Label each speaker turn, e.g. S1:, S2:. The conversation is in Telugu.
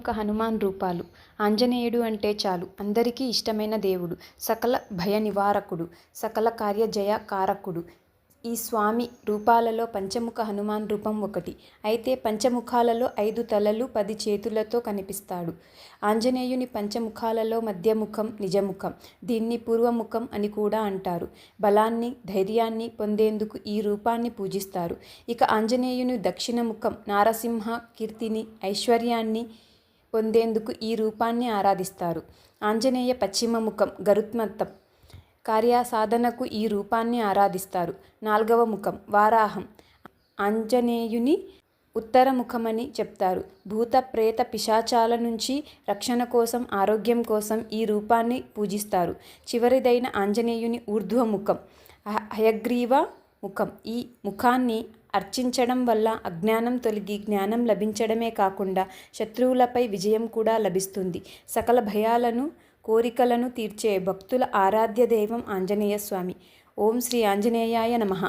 S1: పంచముఖ హనుమాన్ రూపాలు. ఆంజనేయుడు అంటే చాలు. అందరికీ ఇష్టమైన దేవుడు. సకల భయ నివారకుడు. సకల కార్య జయ కారకుడు. ఈ స్వామి రూపాలలో పంచముఖ హనుమాన్ రూపం ఒకటి. అయితే పంచముఖాలలో ఐదు తలలు పది చేతులతో కనిపిస్తాడు. ఆంజనేయుని పంచముఖాలలో మధ్యముఖం నిజముఖం. దీన్ని పూర్వముఖం అని కూడా అంటారు. బలాన్ని ధైర్యాన్ని పొందేందుకు ఈ రూపాన్ని పూజిస్తారు. ఇక ఆంజనేయుని దక్షిణముఖం నారసింహ కీర్తిని ఐశ్వర్యాన్ని పొందేందుకు ఈ రూపాన్ని ఆరాధిస్తారు. ఆంజనేయ పశ్చిమ ముఖం గరుత్మంతం కార్యసాధనకు ఈ రూపాన్ని ఆరాధిస్తారు. నాల్గవ ముఖం వారాహం. ఆంజనేయుని ఉత్తరముఖమని చెప్తారు. భూత ప్రేత పిశాచాల నుంచి రక్షణ కోసం ఆరోగ్యం కోసం ఈ రూపాన్ని పూజిస్తారు. చివరిదైన ఆంజనేయుని ఊర్ధ్వ ముఖం హ- హయగ్రీవ ముఖం. ఈ ముఖాన్ని అర్చించడం వల్ల అజ్ఞానం తొలగి జ్ఞానం లభించడమే కాకుండా శత్రువులపై విజయం కూడా లభిస్తుంది. సకల భయాలను కోరికలను తీర్చే భక్తుల ఆరాధ్య దైవం ఆంజనేయ స్వామి. ఓం శ్రీ ఆంజనేయాయ నమః.